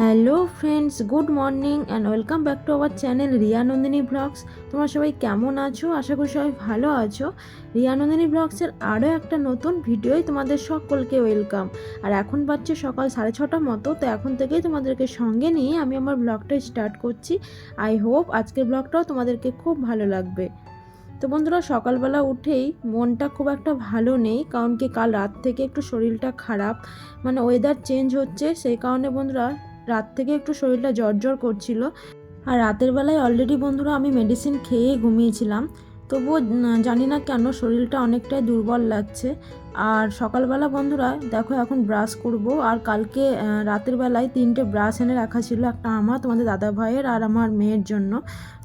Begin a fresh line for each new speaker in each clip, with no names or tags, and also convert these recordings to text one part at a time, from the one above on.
Hello friends good morning and welcome back to our channel Riya Nandini vlogs তোমরা সবাই কেমন আছো? আশা করি সবাই ভালো আছো। রিয়া নন্দিনী ব্লগসের আরও একটা নতুন ভিডিওই তোমাদের সকলকে ওয়েলকাম আর এখন বাজছে সকাল সাড়ে ছটার মতো, তো এখন থেকেই তোমাদেরকে সঙ্গে নিয়ে আমি আমার ব্লগটা স্টার্ট করছি। আই হোপ আজকের ব্লগটাও তোমাদেরকে খুব ভালো লাগবে। তো বন্ধুরা, সকালবেলা উঠেই মনটা খুব একটা ভালো নেই, কারণ কি কাল রাত থেকে একটু শরীরটা খারাপ মানে ওয়েদার চেঞ্জ হচ্ছে, সেই কারণে বন্ধুরা রাত থেকে একটু শরীরটা জ্বর জ্বর করছিল। আর রাতের বেলায় অলরেডি বন্ধুরা আমি মেডিসিন খেয়ে ঘুমিয়েছিলাম। তবুও জানি না কেন শরীরটা অনেকটাই দুর্বল লাগছে। আর সকালবেলা বন্ধুরা, দেখো এখন ব্রাশ করব। আর কালকে রাতের বেলায় তিনটে ব্রাশ এনে রাখা ছিল, একটা আমার, তোমাদের দাদা ভাইয়ের আর আমার মেয়ের জন্য।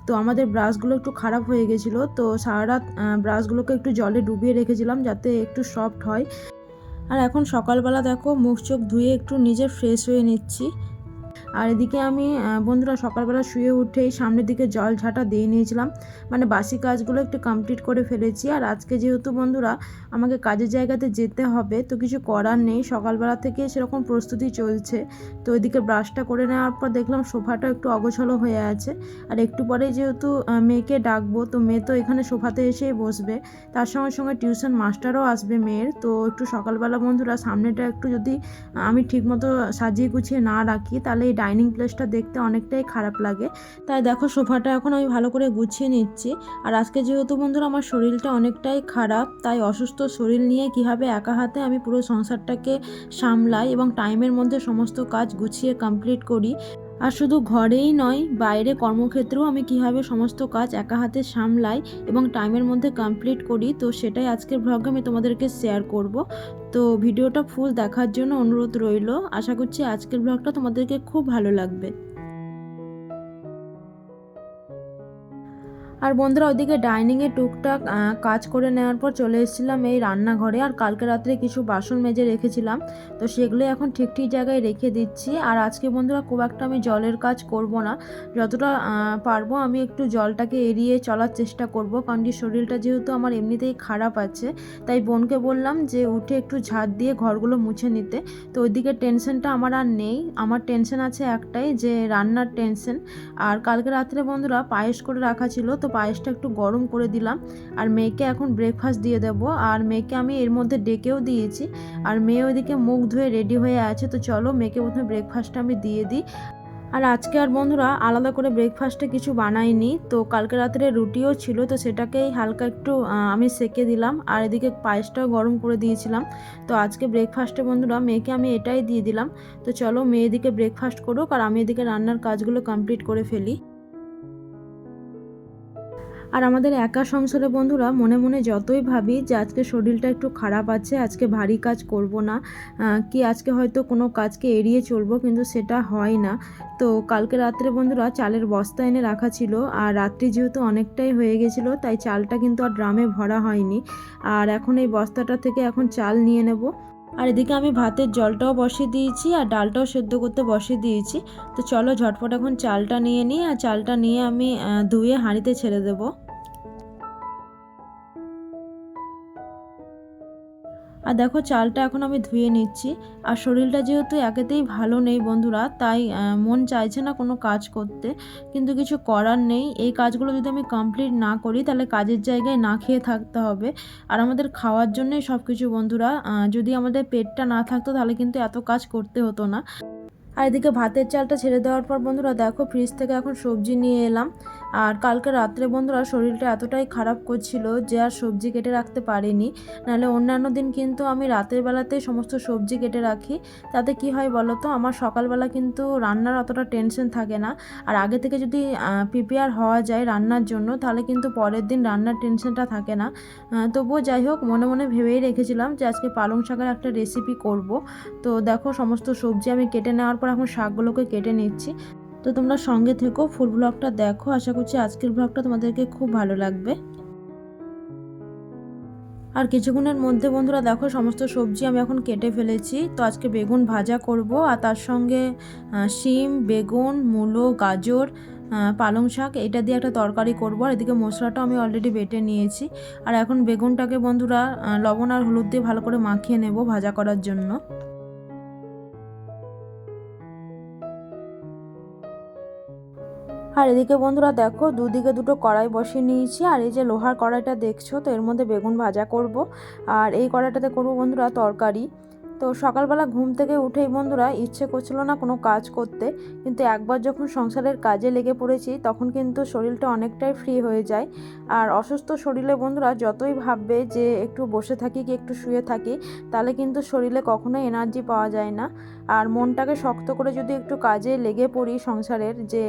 তো আমাদের ব্রাশগুলো একটু খারাপ হয়ে গেছিল। তো সারা রাত ব্রাশগুলোকে একটু জলে ডুবিয়ে রেখেছিলাম যাতে একটু সফট হয়। আর এখন সকালবেলা দেখো মুখ চোখ ধুয়ে একটু নিজে ফ্রেশ হয়ে নিচ্ছি। আর এদিকে আমি বন্ধুরা সকালবেলা শুয়ে উঠেই সামনের দিকে জল ঝাঁটা দিয়ে নিয়েছিলাম। মানে বাসি কাজগুলো একটু কমপ্লিট করে ফেলেছি। আর আজকে যেহেতু বন্ধুরা আমাকে কাজের জায়গাতে যেতে হবে, তো কিছু করার নেই। সকালবেলা থেকে সেরকম প্রস্তুতি চলছে। তো ওইদিকে ব্রাশটা করে নেওয়ার পর দেখলাম সোফাটা একটু অগোছলো হয়ে আছে। আর একটু পরে যেহেতু মেয়েকে ডাকবো, তো মেয়ে তো এখানে সোফাতে এসেই বসবে। তার সঙ্গে সঙ্গে টিউশন মাস্টারও আসবে মেয়ের। তো একটু সকালবেলা বন্ধুরা সামনেটা একটু যদি আমি ঠিকমতো সাজিয়ে গুছিয়ে না রাখি, তাহলে এই ডাইনিং প্লেসটা দেখতে অনেকটাই খারাপ লাগে। তাই দেখো, সোফাটা এখন আমি ভালো করে গুছিয়ে নিচ্ছি। আর আজকে যেহেতু বন্ধুরা আমার শরীরটা অনেকটাই খারাপ, তাই অসুস্থ শরীর নিয়ে কীভাবে একা হাতে আমি পুরো সংসারটাকে সামলাই এবং টাইমের মধ্যে সমস্ত কাজ গুছিয়ে কমপ্লিট করি আর শুধু ঘরেই নয়, বাইরে কর্মক্ষেত্রেও আমি কীভাবে সমস্ত কাজ একা হাতে সামলাই এবং টাইমের মধ্যে কমপ্লিট করি, তো সেটাই আজকের ব্লগে আমি তোমাদেরকে শেয়ার করব। তো ভিডিওটা ফুল দেখার জন্য অনুরোধ রইল। আশা করছি আজকের ব্লগটা তোমাদেরকে খুব ভালো লাগবে। আর বন্ধুরা ওইদিকে ডাইনিংয়ে টুকটাক কাজ করে নেওয়ার পর চলে এসেছিলাম এই রান্নাঘরে। আর কালকে রাত্রে কিছু বাসন মেজে রেখেছিলাম। তো সেগুলো এখন ঠিক ঠিক জায়গায় রেখে দিচ্ছি। আর আজকে বন্ধুরা খুব একটা আমি জলের কাজ করব না। যতটা পারব আমি একটু জলটাকে এড়িয়ে চলার চেষ্টা করব। কারণ কি শরীরটা যেহেতু আমার এমনিতেই খারাপ আছে, তাই বোনকে বললাম যে উঠে একটু ঝাড় দিয়ে ঘরগুলো মুছে নিতে। তো ওইদিকে টেনশনটা আমার আর নেই। আমার টেনশন আছে একটাই যে রান্নার টেনশন। আর কালকে রাত্রে বন্ধুরা পায়েস করে রাখা ছিল। তো পায়েসটা একটু গরম করে দিলাম। আর মেয়েকে এখন ব্রেকফাস্ট দিয়ে দেবো। আর মেয়েকে আমি এর মধ্যে ডেকেও দিয়েছি। আর মেয়ে ওইদিকে মুখ ধুয়ে রেডি হয়ে আছে। তো চলো মেয়েকে প্রথমে ব্রেকফাস্টটা আমি দিয়ে দিই। আর আজকে আর বন্ধুরা আলাদা করে ব্রেকফাস্টে কিছু বানাইনি। তো কালকে রাত্রে রুটিও ছিল। তো সেটাকেই হালকা একটু আমি সেকে দিলাম। আর এদিকে পায়েসটাও গরম করে দিয়েছিলাম। তো আজকে ব্রেকফাস্টে বন্ধুরা মেয়েকে আমি এটাই দিয়ে দিলাম। তো চলো মেয়ে এদিকে ব্রেকফাস্ট করুক। আর আমি এদিকে রান্নার কাজগুলো কমপ্লিট করে ফেলি। আর আমাদের একা সংসারে বন্ধুরা, মনে মনে যতই ভাবি যে আজকে শরীরটা একটু খারাপ আছে, আজকে ভারী কাজ করব না কি আজকে হয়তো কোনো কাজকে এড়িয়ে চলবো, কিন্তু সেটা হয় না। তো কালকে রাত্রে বন্ধুরা চালের বস্তা এনে রাখা ছিল, আর রাত্রি যেহেতু অনেকটাই হয়ে গেছিল, তাই চালটা কিন্তু আর ড্রামে ভরা হয়নি। আর এখন এই বস্তাটা থেকে এখন চাল নিয়ে নেব। আর এদিকে আমি ভাতের জলটাও বসিয়ে দিয়েছি আর ডালটাও সেদ্ধ করতে বসিয়ে দিয়েছি। তো চলো ঝটপট এখন চালটা নিয়ে নিই আর চালটা নিয়ে আমি ধুয়ে হাঁড়িতে ছেড়ে দেবো। আর দেখো চালটা এখন আমি ধুয়ে নিচ্ছি। আর শরীরটা যেহেতু একেতেই ভালো নেই বন্ধুরা, তাই মন চাইছে না কোনো কাজ করতে। কিন্তু কিছু করার নেই। এই কাজগুলো যদি আমি কমপ্লিট না করি, তাহলে কাজের জায়গায় না খেয়ে থাকতে হবে। আর আমাদের খাওয়ার জন্যই সব কিছু বন্ধুরা যদি আমাদের পেটটা না থাকতো, তাহলে কিন্তু এত কাজ করতে হতো না। আর এদিকে ভাতের চালটা ছেড়ে দেওয়ার পর বন্ধুরা, দেখো ফ্রিজ থেকে এখন সবজি নিয়ে এলাম। আর কালকে রাত্রে বন্ধুরা শরীরটা এতটাই খারাপ করছিল যে আর সবজি কেটে রাখতে পারিনি। নাহলে অন্যান্য দিন কিন্তু আমি রাতের বেলাতেই সমস্ত সবজি কেটে রাখি। তাতে কি হয় বলো তো? আমার সকালবেলা কিন্তু রান্নার অতটা টেনশন থাকে না। আর আগে থেকে যদি প্রিপেয়ার হওয়া যায় রান্নার জন্য, তাহলে কিন্তু পরের দিন রান্নার টেনশনটা থাকে না। তবুও যাই হোক, মনে মনে ভেবেই রেখেছিলাম যে আজকে পালং শাকের একটা রেসিপি করব। তো দেখো, সমস্ত সবজি আমি কেটে নেওয়ার পর এখন শাকগুলোকে কেটে নিচ্ছি। তো তোমরা সঙ্গে থেকো ফুল ব্লগটা দেখো। আশা করছি আজকের ব্লগটা তোমাদেরকে খুব ভালো লাগবে। আর কিছুক্ষণের মধ্যে বন্ধুরা দেখো, সমস্ত সবজি আমি এখন কেটে ফেলেছি। তো আজকে বেগুন ভাজা করব আর তার সঙ্গে শিম, বেগুন, মূলো, গাজর পালং শাক, এটা দিয়ে একটা তরকারি করব। আর এদিকে মশলাটাও আমি অলরেডি বেটে নিয়েছি। আর এখন বেগুনটাকে বন্ধুরা লবণ আর হলুদ দিয়ে ভালো করে মাখিয়ে নেব ভাজা করার জন্য। আর এদিকে বন্ধুরা দেখো, দুদিকে দুটো কড়াই বসিয়ে নিয়েছি। আর এই যে লোহার কড়াইটা দেখছ, তো এর মধ্যে বেগুন ভাজা করব। আর এই কড়াইটাতে করব বন্ধুরা তরকারি। তো সকালবেলা ঘুম থেকে উঠেই বন্ধুরা ইচ্ছে করছিল না কোনো কাজ করতে, কিন্তু একবার যখন সংসারের কাজে লেগে পড়েছি তখন কিন্তু শরীরটা অনেকটাই ফ্রি হয়ে যায়। আর অসুস্থ শরীরে বন্ধুরা যতই ভাববে যে একটু বসে থাকি কি একটু শুয়ে থাকি, তাহলে কিন্তু শরীরে কখনোই এনার্জি পাওয়া যায় না। আর মনটাকে শক্ত করে যদি একটু কাজে লেগে পড়ি সংসারের যে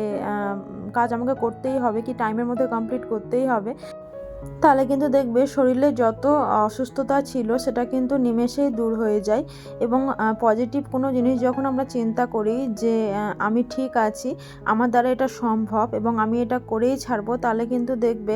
কাজ আমাকে করতেই হবে, কি টাইমের মধ্যে কমপ্লিট করতেই হবে তাহলে কিন্তু দেখবে শরীরে যত অসুস্থতা ছিল সেটা কিন্তু নিমেষেই দূর হয়ে যায় এবং পজিটিভ কোনো জিনিস যখন আমরা চিন্তা করি যে আমি ঠিক আছি, আমার দ্বারা এটা সম্ভব এবং আমি এটা করেই ছাড়বো তাহলে কিন্তু দেখবে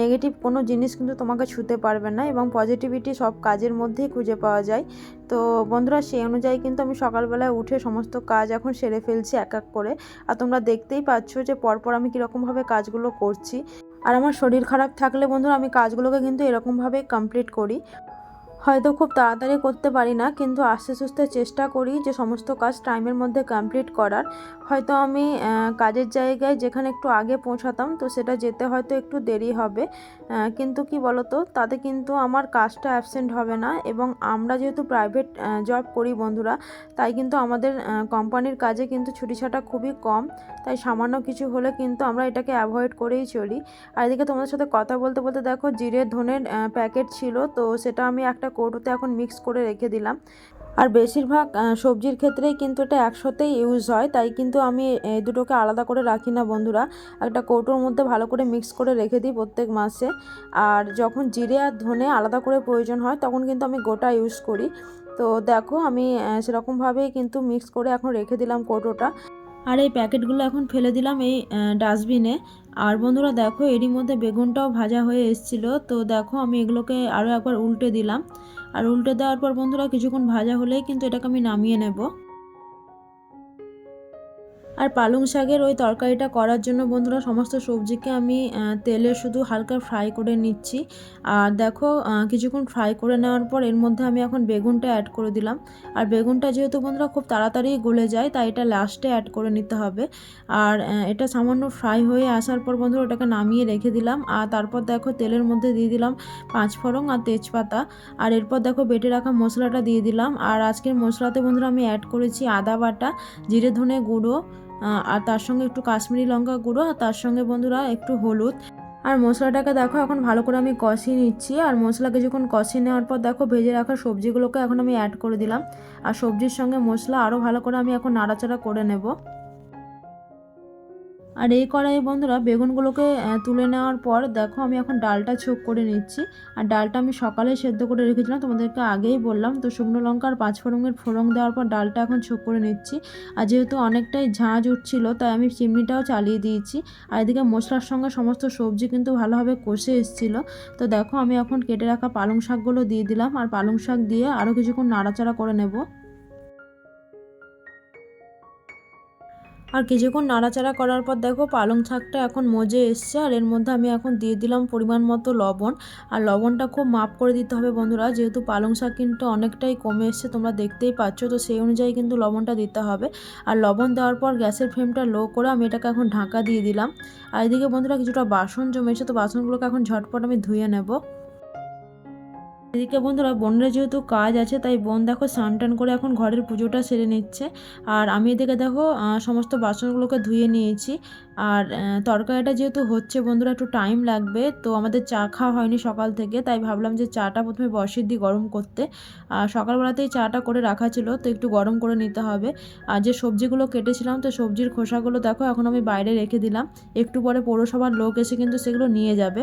নেগেটিভ কোনো জিনিস কিন্তু তোমাকে ছুতে পারবে না এবং পজিটিভিটি সব কাজের মধ্যেই খুঁজে পাওয়া যায়। তো বন্ধুরা, সেই অনুযায়ী কিন্তু আমি সকালবেলায় উঠে সমস্ত কাজ এখন সেরে ফেলছি এক এক করে। আর তোমরা দেখতেই পাচ্ছ যে পরপর আমি কীরকমভাবে কাজগুলো করছি। আর আমার শরীর খারাপ থাকলে বন্ধুরা আমি কাজগুলোকে কিন্তু এরকমভাবে কমপ্লিট করি। হয়তো খুব তাড়াতাড়ি করতে পারি না, কিন্তু আস্তে সুস্তে চেষ্টা করি যে সমস্ত কাজ টাইমের মধ্যে কমপ্লিট করার। হয়তো আমি কাজের জায়গায় যেখানে একটু আগে পৌঁছাতাম, তো সেটা যেতে হয়তো একটু দেরি হবে। কিন্তু কি বলতো, তাতে কিন্তু আমার কাজটা অ্যাবসেন্ট হবে না এবং আমরা যেহেতু প্রাইভেট জব করি বন্ধুরা, তাই কিন্তু আমাদের কোম্পানির কাজে কিন্তু ছুটিছাটা খুবই কম। তাই সামান্য কিছু হলে কিন্তু আমরা এটাকে অ্যাভয়েড করেই চলি। আর এদিকে তোমাদের সাথে কথা বলতে বলতে দেখো, জিরে ধনের প্যাকেট ছিল, তো সেটা আমি একটা কৌটোতে এখন মিক্স করে রেখে দিলাম। আর বেশিরভাগ সবজির ক্ষেত্রেই কিন্তু এটা একসাথেই ইউজ হয়, তাই কিন্তু আমি এই দুটোকে আলাদা করে রাখি না বন্ধুরা। একটা কৌটোর মধ্যে ভালো করে মিক্স করে রেখে দিই প্রত্যেক মাসে। আর যখন জিরে আর ধনে আলাদা করে প্রয়োজন হয়, তখন কিন্তু আমি গোটা ইউজ করি। তো দেখো, আমি সেরকমভাবেই কিন্তু মিক্স করে এখন রেখে দিলাম কৌটোটা। আর এই প্যাকেটগুলো এখন ফেলে দিলাম এই ডাস্টবিনে। আর বন্ধুরা দেখো, এরই মধ্যে বেগুনটাও ভাজা হয়ে এসেছিল। তো দেখো, আমি এগুলোকে আরও একবার উল্টে দিলাম। আর উল্টে দেওয়ার পর বন্ধুরা কিছুক্ষণ ভাজা হলেই কিন্তু এটাকে আমি নামিয়ে নেব। আর পালং শাকের ওই তরকারিটা করার জন্য বন্ধুরা সমস্ত সবজিকে আমি তেলে শুধু হালকা ফ্রাই করে নিচ্ছি। আর দেখো কিছুক্ষণ ফ্রাই করে নেওয়ার পর এর মধ্যে আমি এখন বেগুনটা অ্যাড করে দিলাম। আর বেগুনটা যেহেতু বন্ধুরা খুব তাড়াতাড়ি গলে যায়, তাই এটা লাস্টে অ্যাড করে নিতে হবে। আর এটা সামান্য ফ্রাই হয়ে আসার পর বন্ধুরা ওটাকে নামিয়ে রেখে দিলাম। আর তারপর দেখো তেলের মধ্যে দিয়ে দিলাম পাঁচ ফোড়ন আর তেজপাতা। আর এরপর দেখো বেটে রাখা মশলাটা দিয়ে দিলাম। আর আজকের মশলাতে বন্ধুরা আমি অ্যাড করেছি আদা বাটা, জিরে ধনে গুঁড়ো আর তার সঙ্গে একটু কাশ্মীরি লঙ্কা গুঁড়ো, আর তার সঙ্গে বন্ধুরা একটু হলুদ। আর মশলাটাকে দেখো, এখন ভালো করে আমি কষিয়ে নিচ্ছি। আর মশলাকে যখন কষিয়ে নেওয়ার পর দেখো, ভেজে রাখা সবজিগুলোকে এখন আমি অ্যাড করে দিলাম। আর সবজির সঙ্গে মশলা আরও ভালো করে আমি এখন নাড়াচাড়া করে নেব। আর এই কড়াই বন্ধুরা বেগুনগুলোকে তুলে নেওয়ার পর দেখো আমি এখন ডালটা ছোক করে নিচ্ছি। আর ডালটা আমি সকালে সেদ্ধ করে রেখেছিলাম, তোমাদেরকে আগেই বললাম। তো শুকনো লঙ্কা আর পাঁচ ফোড়নের ফোড়ন দেওয়ার পর ডালটা এখন ছোক করে নিচ্ছি। আর যেহেতু অনেকটাই ঝাঁঝ উঠছিল, তাই আমি চিমনিটাও চালিয়ে দিয়েছি। আর এদিকে মশলার সঙ্গে সমস্ত সবজি কিন্তু ভালোভাবে কষে এসেছিল। তো দেখো আমি এখন কেটে রাখা পালং শাকগুলো দিয়ে দিলাম। আর পালং শাক দিয়ে আরও কিছুক্ষণ নাড়াচাড়া করে নেব। আর কিছুক্ষণ নাড়াচাড়া করার পর দেখো পালং শাকটা এখন মজে এসছে, আর এর মধ্যে আমি এখন দিয়ে দিলাম পরিমাণ মতো লবণ। আর লবণটা খুব মাপ করে দিতে হবে বন্ধুরা, যেহেতু পালং শাক কিন্তু অনেকটাই কমে এসছে, তোমরা দেখতেই পাচ্ছ, তো সেই অনুযায়ী কিন্তু লবণটা দিতে হবে। আর লবণ দেওয়ার পর গ্যাসের ফ্লেমটা লো করে আমি এটাকে এখন ঢাকা দিয়ে দিলাম। আর এদিকে বন্ধুরা কিছুটা বাসন জমেছে, তো বাসনগুলোকে এখন ঝটপট আমি ধুয়ে নেব। এদিকে বন্ধুরা, বোনের যেহেতু কাজ আছে, তাই বোন দেখো স্নান টান করে এখন ঘরের পুজোটা সেরে নিচ্ছে। আর আমি এদিকে দেখো সমস্ত বাসনগুলোকে ধুয়ে নিয়েছি। আর তরকারিটা যেহেতু হচ্ছে বন্ধুরা, একটু টাইম লাগবে, তো আমাদের চা খাওয়া হয়নি সকাল থেকে, তাই ভাবলাম যে চাটা প্রথমে বসিয়ে দিই গরম করতে। আর সকালবেলাতেই চাটা করে রাখা ছিল, তো একটু গরম করে নিতে হবে। আর যে সবজিগুলো কেটেছিলাম, তো সবজির খোসাগুলো দেখো এখন আমি বাইরে রেখে দিলাম। একটু পরে পৌরসভার লোক এসে কিন্তু সেগুলো নিয়ে যাবে।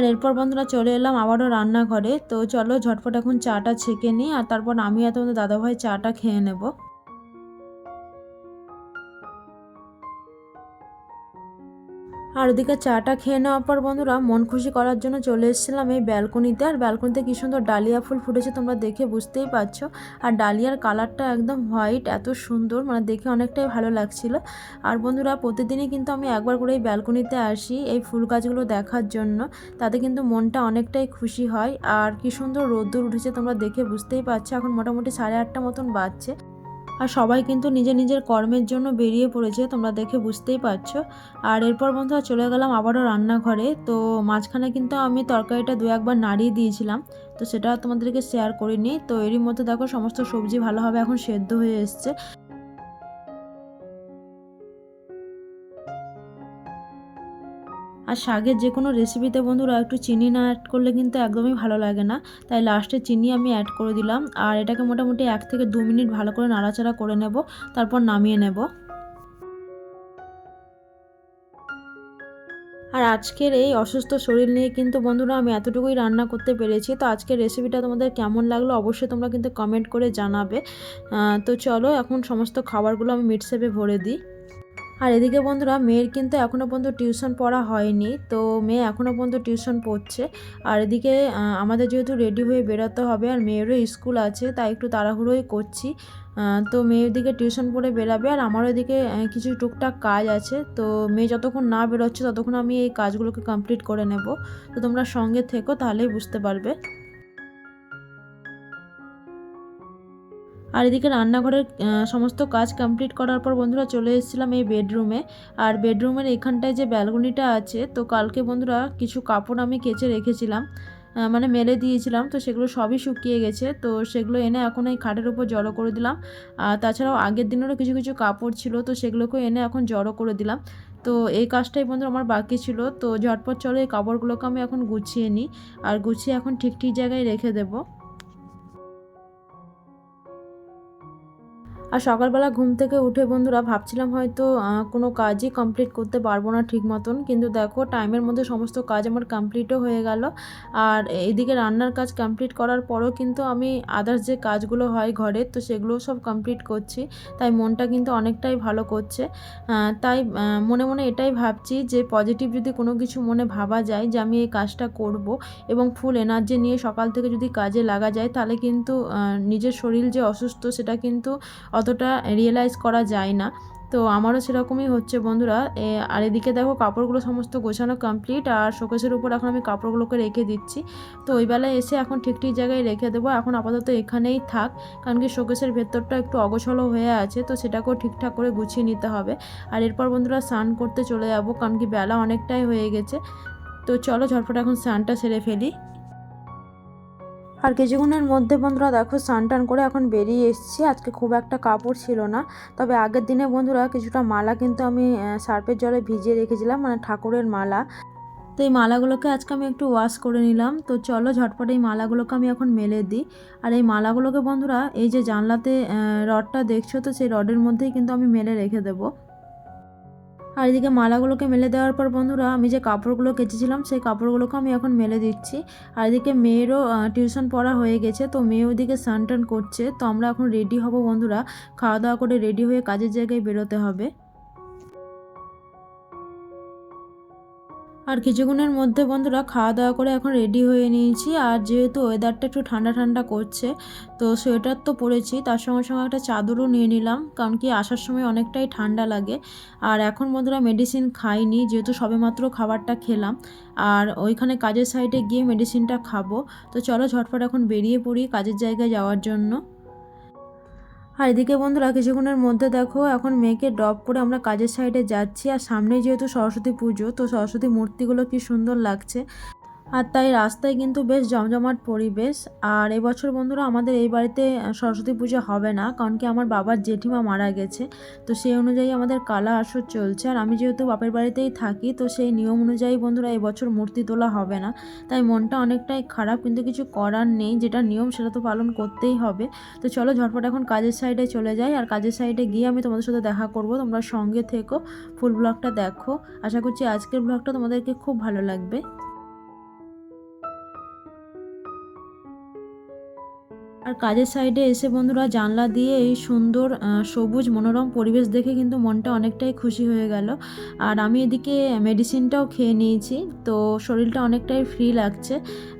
আর এরপর বন্ধুরা চলে এলাম আবারও রান্নাঘরে। তো চলো ঝটপট এখন চাটা ছেঁকে নিই আর তারপর আমি এত দাদাভাই চাটা খেয়ে নেব। আর ওদিকে চাটা খেয়ে নেওয়ার পর বন্ধুরা মন খুশি করার জন্য চলে এসেছিলাম এই ব্যালকনিতে। আর ব্যালকনিতে কি সুন্দর ডালিয়া ফুল ফুটেছে তোমরা দেখে বুঝতেই পারছ। আর ডালিয়ার কালারটা একদম হোয়াইট, এত সুন্দর মানে দেখে অনেকটাই ভালো লাগছিল। আর বন্ধুরা প্রতিদিনই কিন্তু আমি একবার করে এই ব্যালকনিতে আসি এই ফুল গাছগুলো দেখার জন্য। তাতে কিন্তু মনটা অনেকটাই খুশি হয়। আর কী সুন্দর রোদ্দুর উঠেছে তোমরা দেখে বুঝতেই পারছ। এখন মোটামুটি সাড়ে আটটা মতন বাজছে। আর সবাই কিন্তু নিজের নিজের কর্মের জন্য বেরিয়ে পড়েছে, তোমরা দেখে বুঝতেই পারছ। আর এরপর বন্ধুরা চলে গেলাম আবারও রান্নাঘরে, তো মাঝখানে কিন্তু আমি তরকারিটা দু একবার নাড়িয়ে দিয়েছিলাম, তো সেটা তোমাদেরকে শেয়ার করিনি। তো এরই মধ্যে দেখো সমস্ত সবজি ভালোভাবে এখন সেদ্ধ হয়ে এসছে। আর শাকের যে কোনো রেসিপিতে বন্ধুরা একটু চিনি না অ্যাড করলে কিন্তু একদমই ভালো লাগে না। তাই লাস্টে চিনি আমি অ্যাড করে দিলাম। আর এটাকে মোটামুটি এক থেকে দু মিনিট ভালো করে নাড়াচাড়া করে নেব। তারপর নামিয়ে নেব। আর আজকের এই অসুস্থ শরীর নিয়ে কিন্তু বন্ধুরা আমি এতটুকুই রান্না করতে পেরেছি। তো আজকের রেসিপিটা তোমাদের কেমন লাগল অবশ্যই তোমরা কিন্তু কমেন্ট করে জানাবে। তো চলো এখন সমস্ত খাবারগুলো আমি মিট সেপে ভরে দিই। আর এদিকে বন্ধুরা মেয়ের কিন্তু এখনও পর্যন্ত টিউশন পড়া হয়নি, তো মেয়ে এখনও পর্যন্ত টিউশন পড়ছে। আর এদিকে আমাদের যেহেতু রেডি হয়ে বেরোতে হবে আর মেয়েরও স্কুল আছে, তাই একটু তাড়াহুড়োই করছি। তো মেয়ের দিকে টিউশন পড়ে বেরাবে আর আমারও এদিকে কিছু টুকটাক কাজ আছে। তো মেয়ে যতক্ষণ না বেরোচ্ছে ততক্ষণ আমি এই কাজগুলোকে কমপ্লিট করে নেব। তো তোমরা সঙ্গে থেকো, তাহলেই বুঝতে পারবে। আর এদিকে রান্নাঘরের সমস্ত কাজ কমপ্লিট করার পর বন্ধুরা চলে এসেছিলাম এই বেডরুমে আর বেডরুমের এখানটায় যে ব্যালকনিটা আছে, তো কালকে বন্ধুরা কিছু কাপড় আমি কেচে রেখেছিলাম মানে মেলে দিয়েছিলাম, তো সেগুলো সবই শুকিয়ে গেছে। তো সেগুলো এনে এখন এই খাটের উপর জড়ো করে দিলাম। আর তাছাড়াও আগের দিনেরও কিছু কিছু কাপড় ছিল, তো সেগুলোকেও এনে এখন জড়ো করে দিলাম। তো এই কাজটাই বন্ধু আমার বাকি ছিল। তো ঝটপট চলো এই কাপড়গুলোকে আমি এখন গুছিয়ে নিই। আর গুছিয়ে এখন ঠিক ঠিক জায়গায় রেখে দেবো। আর সকালবেলা ঘুম থেকে উঠে বন্ধুরা ভাবছিলাম হয়তো কোনো কাজই কমপ্লিট করতে পারব না ঠিক মতন। কিন্তু দেখো টাইমের মধ্যে সমস্ত কাজ আমার কমপ্লিটও হয়ে গেল। আর এদিকে রান্নার কাজ কমপ্লিট করার পরও কিন্তু আমি আদার্স যে কাজগুলো হয় ঘরের তো সেগুলো সব কমপ্লিট করছি। তাই মনটা কিন্তু অনেকটাই ভালো করছে। তাই মনে মনে এটাই ভাবছি যে পজিটিভ যদি কোনো কিছু মনে ভাবা যায় যে আমি এই কাজটা করব এবং ফুল এনার্জি নিয়ে সকাল থেকে যদি কাজে লাগা যায়, তাহলে কিন্তু নিজের শরীর যে অসুস্থ, সেটা কিন্তু অতটা রিয়েলাইজ করা যায় না। তো আমারও সেরকমই হচ্ছে বন্ধুরা। আর এদিকে দেখো কাপড়গুলো সমস্ত গোছানো কমপ্লিট আর শোকেসের উপর এখন আমি কাপড়গুলোকে রেখে দিচ্ছি। তো ওই বেলায় এসে এখন ঠিক ঠিক জায়গায় রেখে দেবো। এখন আপাতত এখানেই থাক। কারণ কি শোকেসের ভেতরটা একটু অগোছলো হয়ে আছে, তো সেটাকেও ঠিকঠাক করে গুছিয়ে নিতে হবে। আর এরপর বন্ধুরা স্নান করতে চলে যাব। কারণ কি বেলা অনেকটাই হয়ে গেছে। তো চলো ঝটফট এখন স্নানটা সেরে ফেলি। আর কিছুক্ষণের মধ্যে বন্ধুরা দেখো স্নান টান করে এখন বেরিয়ে এসেছি। আজকে খুব একটা কাপড় ছিল না। তবে আগের দিনে বন্ধুরা কিছুটা মালা কিন্তু আমি সার্পের জলে ভিজিয়ে রেখেছিলাম মানে ঠাকুরের মালা। তো এই মালাগুলোকে আজকে আমি একটু ওয়াশ করে নিলাম। তো চলো ঝটপট এই মালাগুলোকে আমি এখন মেলে দিই। আর এই মালাগুলোকে বন্ধুরা এই যে জানলাতে রডটা দেখছ তো সেই রডের মধ্যেই কিন্তু আমি মেলে রেখে দেবো। আর এদিকে মালাগুলোকে মেলে দেওয়ার পর বন্ধুরা, আমি যে কাপড়গুলো কেচেছিলাম, সেই কাপড়গুলোকে আমি এখন মেলে দিচ্ছি। আর এদিকে মেয়েরও টিউশন পড়া হয়ে গেছে, তো মেয়ে ওদিকে স্নান করছে। তো আমরা এখন রেডি হব বন্ধুরা খাওয়া দাওয়া করে রেডি হয়ে কাজের জায়গায় বেরোতে হবে। আর কিছুক্ষণের মধ্যে বন্ধুরা খাওয়া দাওয়া করে এখন রেডি হয়ে নিয়েছি। আর যেহেতু ওয়েদারটা একটু ঠান্ডা ঠান্ডা করছে, তো সোয়েটার তো পরেছি, তার সঙ্গে সঙ্গে একটা চাদরও নিয়ে নিলাম, কারণ কি আসার সময় অনেকটাই ঠান্ডা লাগে। আর এখন বন্ধুরা মেডিসিন খাইনি, যেহেতু সবেমাত্র খাবারটা খেলাম, আর ওইখানে কাজের সাইডে গিয়ে মেডিসিনটা খাব। তো চলো ঝটফট এখন বেরিয়ে পড়ি কাজের জায়গায় যাওয়ার জন্য। আর এদিকে বন্ধুরা কিছুক্ষণের মধ্যে দেখো, এখন মেয়েকে ড্রপ করে আমরা কাজের সাইডে যাচ্ছি। আর সামনে যেহেতু সরস্বতী পুজো, তো সরস্বতী মূর্তিগুলো কি সুন্দর লাগছে। আর তাই রাস্তায় কিন্তু বেশ জমজমাট পরিবেশ। আর এবছর বন্ধুরা আমাদের এই বাড়িতে সরস্বতী পুজো হবে না, কারণ কি আমার বাবার জেঠিমা মারা গেছে। তো সেই অনুযায়ী আমাদের কালা আসর চলছে। আর আমি যেহেতু বাপের বাড়িতেই থাকি, তো সেই নিয়ম অনুযায়ী বন্ধুরা এবছর মূর্তি তোলা হবে না। তাই মনটা অনেকটাই খারাপ, কিন্তু কিছু করার নেই। যেটা নিয়ম, সেটা তো পালন করতেই হবে। তো চলো ঝটপট এখন কাজের সাইডে চলে যাই। আর কাজের সাইডে গিয়ে আমি তোমাদের সাথে দেখা করব। তোমরা সঙ্গে থেকো, ফুল ব্লগটা দেখো। আশা করছি আজকের ব্লগটা তোমাদেরকে খুব ভালো লাগবে। আর কাজের সাইডে এসে বন্ধুরা জানলা দিয়ে এই সুন্দর সবুজ মনোরম পরিবেশ দেখে কিন্তু মনটা অনেকটাই খুশি হয়ে গেল। আর আমি এদিকে মেডিসিনটাও খেয়ে নিয়েছি, তো শরীরটা অনেকটাই ফ্রি লাগছে।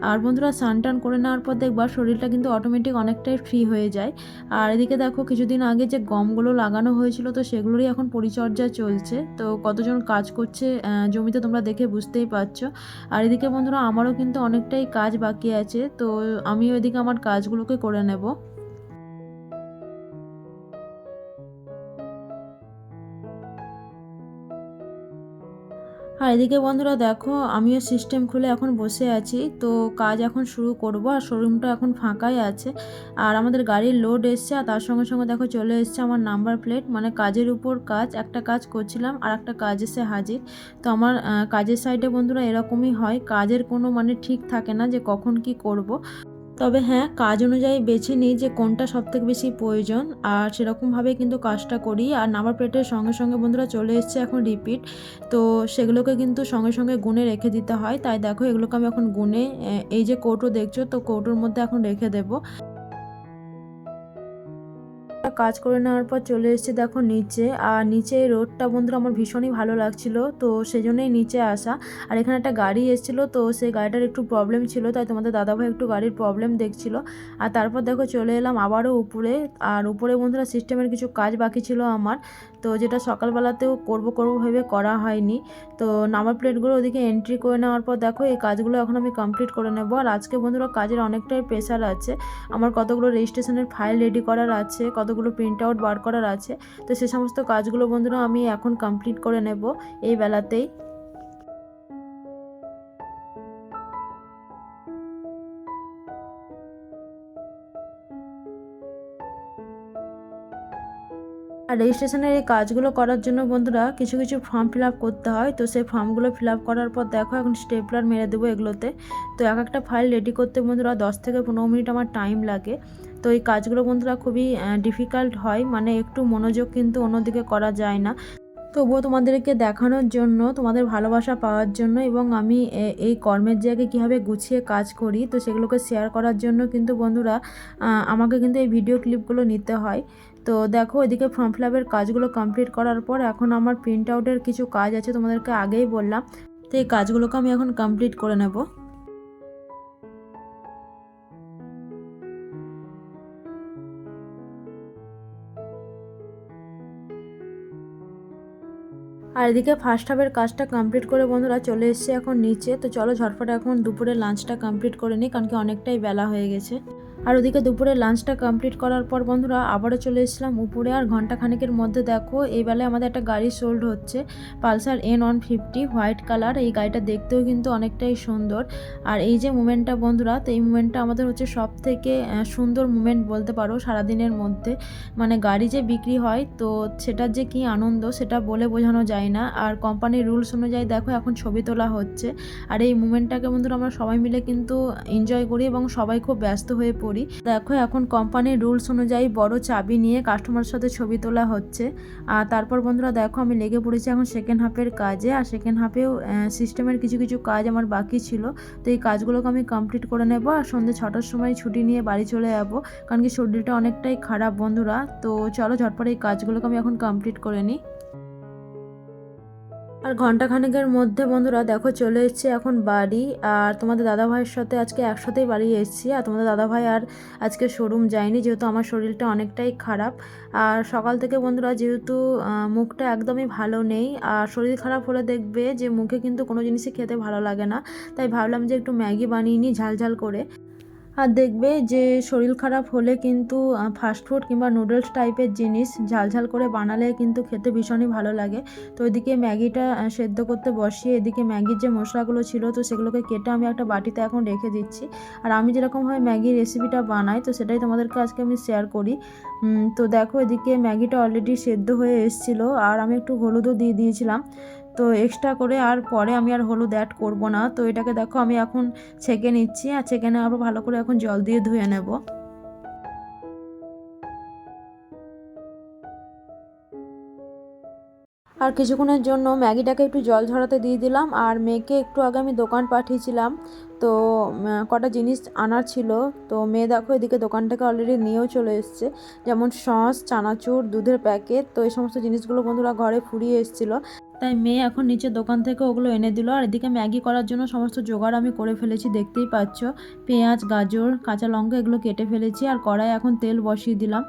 আর বন্ধুরা স্নান টান করে নেওয়ার পর দেখবার শরীরটা কিন্তু অটোমেটিক অনেকটাই ফ্রি হয়ে যায়। আর এদিকে দেখো কিছুদিন আগে যে গমগুলো লাগানো হয়েছিল, তো সেগুলোরই এখন পরিচর্যা চলছে। তো কতজন কাজ করছে জমিতে তোমরা দেখে বুঝতেই পারছ। আর এদিকে বন্ধুরা আমারও কিন্তু অনেকটাই কাজ বাকি আছে, তো আমিও এদিকে আমার কাজগুলোকে করে নেব। আর এদিকে বন্ধুরা দেখো, আমিও সিস্টেম খুলে এখন বসে আছি। তো কাজ এখন শুরু করব আর শোরুমটা এখন ফাঁকাই আছে। আর আমাদের গাড়ির লোড এসছে আর তার সঙ্গে সঙ্গে দেখো চলে এসছে আমার নাম্বার প্লেট মানে কাজের উপর কাজ, একটা কাজ করছিলাম আর একটা কাজ এসে হাজির। তো আমার কাজের সাইডে বন্ধুরা এরকমই হয়। কাজের কোনো মানে ঠিক থাকে না যে কখন কি করব। তবে হ্যাঁ কাজ অনুযায়ী বেছে নিই যে কোনটা সব থেকে বেশি প্রয়োজন। আর সেরকমভাবে কিন্তু কাজটা করি। আর নাম্বার প্লেটের সঙ্গে সঙ্গে বন্ধুরা চলে এসছে এখন রিপিট। তো সেগুলোকে কিন্তু সঙ্গে সঙ্গে গুনে রেখে দিতে হয়। তাই দেখো, এগুলোকে আমি এখন গুনে এই যে কৌটো দেখছ, তো কৌটোর মধ্যে এখন রেখে দেবো। কাজ করে নেওয়ার পর চলে এসেছি দেখো নিচে। আর নিচে এই রোডটা বন্ধুরা আমার ভীষণই ভালো লাগছিল, তো সেই জন্যই নিচে আসা। আর এখানে একটা গাড়ি এসেছিল, তো সেই গাড়িটার একটু প্রবলেম ছিল, তাই তোমাদের দাদাভাই একটু গাড়ির প্রবলেম দেখছিল। আর তারপর দেখো চলে এলাম আবারও উপরে। আর উপরে বন্ধুরা সিস্টেমের কিছু কাজ বাকি ছিল আমার। তো যেটা সকালবেলাতেও করব করব ভেবে করা হয়নি। তো নাম্বার প্লেটগুলো ওদিকে এন্ট্রি করে নেওয়ার পর দেখো এই কাজগুলো এখন আমি কমপ্লিট করে নেব। আর আজকে বন্ধুরা কাজের অনেকটাই প্রেশার আছে। আমার কতগুলো রেজিস্ট্রেশনের ফাইল রেডি করার আছে, কতগুলো প্রিন্ট আউট বার করার আছে। তো সে সমস্ত কাজগুলো বন্ধুরা আমি এখন কমপ্লিট করে নেব এই বেলাতেই। রেজিস্ট্রেশনের এই কাজগুলো করার জন্য বন্ধুরা কিছু কিছু ফর্ম ফিল আপ করতে হয়। তো সেই ফর্মগুলো ফিল আপ করার পর দেখো এখন স্টেপলার মেরে দেবো এগুলোতে। তো এক একটা ফাইল রেডি করতে বন্ধুরা দশ থেকে পনেরো মিনিট আমার টাইম লাগে। তো এই কাজগুলো বন্ধুরা খুবই ডিফিকাল্ট হয়। মানে একটু মনোযোগ কিন্তু অন্যদিকে করা যায় না। তবুও তোমাদেরকে দেখানোর জন্য, তোমাদের ভালোবাসা পাওয়ার জন্য এবং আমি এই কর্মের জায়গায় কীভাবে গুছিয়ে কাজ করি, তো সেগুলোকে শেয়ার করার জন্য কিন্তু বন্ধুরা আমাকে কিন্তু এই ভিডিও ক্লিপগুলো নিতে হয়। তো দেখো, এদিকে ফর্ম ফিল কাজগুলো কমপ্লিট করার পর এখন আমার প্রিন্ট আউটের কিছু কাজ আছে তোমাদেরকে আগেই বললাম। তো এই কাজগুলোকে আমি এখন কমপ্লিট করে নেব। আর এদিকে ফার্স্ট হাফের কাজটা কমপ্লিট করে বন্ধুরা চলে এসছে এখন নিচে। তো চলো ঝটপট এখন দুপুরে লাঞ্চটা কমপ্লিট করে নিই, কারণ কি অনেকটাই বেলা হয়ে গেছে। আর ওদিকে দুপুরে লাঞ্চটা কমপ্লিট করার পর বন্ধুরা আবারও চলে এসেছিলাম উপরে। আর ঘণ্টা খানেকের মধ্যে দেখো, এই বেলায় আমাদের একটা গাড়ি সোল্ড হচ্ছে, Pulsar N one fifty white colour এই গাড়িটা দেখতেও কিন্তু অনেকটাই সুন্দর। আর এই যে মুমেন্টটা বন্ধুরা, তো এই মুমেন্টটা আমাদের হচ্ছে সব থেকে সুন্দর মুমেন্ট বলতে পারো সারাদিনের মধ্যে। মানে গাড়ি যে বিক্রি হয়, তো সেটার যে কি আনন্দ সেটা বলে বোঝানো যায় না। আর কোম্পানির রুলস অনুযায়ী দেখো এখন ছবি তোলা হচ্ছে। আর এই মুমেন্টটাকে বন্ধুরা আমরা সবাই মিলে কিন্তু এনজয় করি এবং সবাই খুব ব্যস্ত হয়ে পড়ি। দেখো, এখন কোম্পানির রুলস অনুযায়ী বড় চাবি নিয়ে কাস্টমারের সাথে ছবি তোলা হচ্ছে। আর তারপর বন্ধুরা, দেখো, আমি লেগে পড়েছি এখন সেকেন্ড হাফের কাজে। আর সেকেন্ড হাফেও সিস্টেমের কিছু কিছু কাজ আমার বাকি ছিল। তো এই কাজগুলোকে আমি কমপ্লিট করে নেব। আর সন্ধ্যে ছটার সময় ছুটি নিয়ে বাড়ি চলে যাব। কারণ কি শরীরটা অনেকটাই খারাপ বন্ধুরা। তো চলো, ঝটপট এই কাজগুলোকে আমি এখন কমপ্লিট করে নিই। আর ঘণ্টা খানেকের মধ্যে বন্ধুরা দেখো চলে এসেছি এখন বাড়ি, আর তোমাদের দাদা ভাইয়ের সাথে আজকে একসাথেই বাড়ি এসেছি, আর তোমাদের দাদা ভাই আর আজকে শোরুম যায়নি যেহেতু আমার শরীরটা অনেকটাই খারাপ। আর সকাল থেকে বন্ধুরা যেহেতু মুখটা একদমই ভালো নেই, আর শরীর খারাপ হলে দেখবে যে মুখে কিন্তু কোনো জিনিসই খেতে ভালো লাগে না, তাই ভাবলাম যে একটু ম্যাগি বানিয়ে নিই ঝাল ঝাল করে। আর দেখবে যে শরীর খারাপ হলে কিন্তু ফাস্টফুড কিংবা নুডলস টাইপের জিনিস ঝালঝাল করে বানালে কিন্তু খেতে ভীষণই ভালো লাগে। তো এদিকে ম্যাগিটা সেদ্ধ করতে বসিয়ে এদিকে ম্যাগির যে মশলাগুলো ছিল, তো সেগুলোকে কেটে আমি একটা বাটিতে এখন রেখে দিচ্ছি। আর আমি যেরকমভাবে ম্যাগির রেসিপিটা বানাই, তো সেটাই তোমাদেরকে আজকে আমি শেয়ার করি। তো দেখো এদিকে ম্যাগিটা অলরেডি সেদ্ধ হয়ে এসেছিল, আর আমি একটু হলুদও দিয়ে দিয়েছিলাম। তো এক্সট্রা করে আর পরে আমি আর হলুদ অ্যাড করব না। তো এটাকে দেখো আমি এখন ছেঁকে নিচ্ছি আর ছেঁকে নেওয়ার ভালো করে এখন জল দিয়ে ধুয়ে নেব। আর কিছুক্ষণের জন্য ম্যাগিটাকে একটু জল ঝরাতে দিয়ে দিলাম আর মেয়েকে একটু আগে আমি দোকান পাঠিয়েছিলাম। তো কটা জিনিস আনার ছিল। তো মেয়ে দেখো এদিকে দোকান থেকে অলরেডি নিয়েও চলে এসছে। যেমন সস, চানাচুর, দুধের প্যাকেট তো এই সমস্ত জিনিসগুলো বন্ধুরা ঘরে ফুরিয়ে এসেছিল। তাই মেয়ে এখন নিচে দোকান থেকে ওগুলো এনে দিল। আর এদিকে ম্যাগি করার জন্য সমস্ত জোগাড় আমি করে ফেলেছি, দেখতেই পাচ্ছ। পেঁয়াজ, গাজর, কাঁচা লঙ্কা এগুলো কেটে ফেলেছি। আর কড়াই এখন তেল বসিয়ে দিলাম।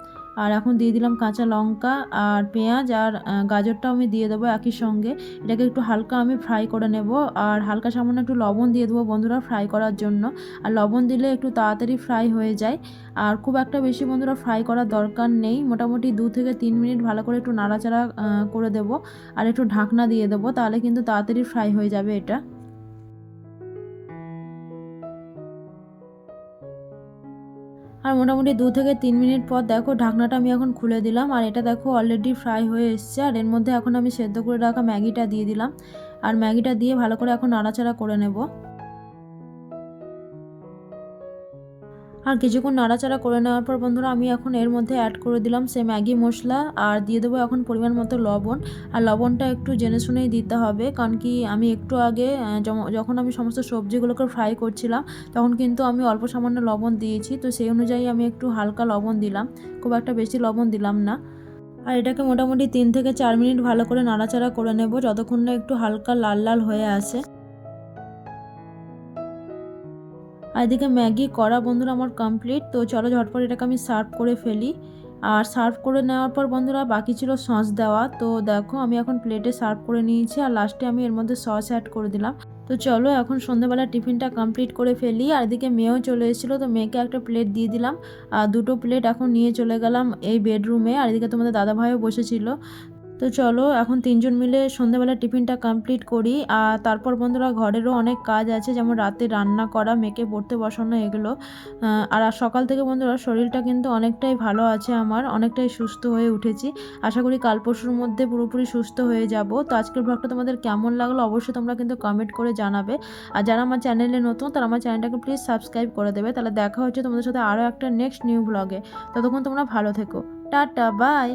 আর এখন দিয়ে দিলাম কাঁচা লঙ্কা আর পেঁয়াজ আর গাজরটাও আমি দিয়ে দেবো একই সঙ্গে। এটাকে একটু হালকা আমি ফ্রাই করে নেব আর হালকা সামান্য একটু লবণ দিয়ে দেবো বন্ধুরা ফ্রাই করার জন্য। আর লবণ দিলে একটু তাড়াতাড়ি ফ্রাই হয়ে যায়। আর খুব একটা বেশি বন্ধুরা ফ্রাই করার দরকার নেই। মোটামুটি দু থেকে তিন মিনিট ভালো করে একটু নাড়াচাড়া করে দেবো। আর একটু ঢাকনা দিয়ে দেবো, তাহলে কিন্তু তাড়াতাড়ি ফ্রাই হয়ে যাবে এটা। আর মোটামুটি দু থেকে তিন মিনিট পর দেখো ঢাকনাটা আমি এখন খুলে দিলাম। আর এটা দেখো অলরেডি ফ্রাই হয়ে এসছে। আর এর মধ্যে এখন আমি সেদ্ধ করে রাখা ম্যাগিটা দিয়ে দিলাম। আর ম্যাগিটা দিয়ে ভালো করে এখন নাড়াচাড়া করে নেব। আর কিছুক্ষণ নাড়াচাড়া করে নেওয়ার পর বন্ধুরা, আমি এখন এর মধ্যে অ্যাড করে দিলাম সে ম্যাগি মশলা আর দিয়ে দেবো এখন পরিমাণ মতো লবণ। আর লবণটা একটু জেনে শুনেই দিতে হবে, কারণ কি আমি একটু আগে যখন আমি সমস্ত সবজিগুলোকে ফ্রাই করছিলাম, তখন কিন্তু আমি অল্প সামান্য লবণ দিয়েছি। তো সেই অনুযায়ী আমি একটু হালকা লবণ দিলাম, খুব একটা বেশি লবণ দিলাম না। আর এটাকে মোটামুটি তিন থেকে চার মিনিট ভালো করে নাড়াচাড়া করে নেব, যতক্ষণ না একটু হালকা লাল লাল হয়ে আসে। আর এদিকে ম্যাগি করা বন্ধুরা আমার কমপ্লিট তো চলো ঝটপট এটাকে আমি সার্ভ করে ফেলি। আর সার্ভ করে নেওয়ার পর বন্ধুরা বাকি ছিল সস দেওয়া, তো দেখো আমি এখন প্লেটে সার্ভ করে নিয়েছি আর লাস্টে আমি এর মধ্যে সস অ্যাড করে দিলাম। তো চলো এখন সন্ধ্যেবেলা টিফিনটা কমপ্লিট করে ফেলি, আর এদিকে মেয়েও চলে এসেছিল, তো মেয়েকে একটা প্লেট দিয়ে দিলাম। আর দুটো প্লেট এখন নিয়ে চলে গেলাম এই বেডরুমে আর এদিকে তোমাদের দাদাভাইও বসেছিল। তো চলো, এখন তিনজন মিলে সন্ধ্যেবেলা টিফিনটা কমপ্লিট করি। আর তারপর বন্ধুরা, ঘরেরও অনেক কাজ আছে, যেমন রাতে রান্না করা, মেয়েকে পড়তে বসানো এগুলো। আর সকাল থেকে বন্ধুরা, শরীরটা কিন্তু অনেকটাই ভালো আছে আমার, অনেকটাই সুস্থ হয়ে উঠেছি। আশা করি কাল পরশুর মধ্যে পুরোপুরি সুস্থ হয়ে যাব। তো আজকের ব্লগটা তোমাদের কেমন লাগল অবশ্যই তোমরা কিন্তু কমেন্ট করে জানাবে। আর যারা আমার চ্যানেলে নতুন, তারা আমার চ্যানেলটাকে প্লিজ সাবস্ক্রাইব করে দেবে। তাহলে দেখা হচ্ছে তোমাদের সাথে আরও একটা নেক্সট নিউ ব্লগে ততক্ষণ তোমরা ভালো থেকো। Tata bye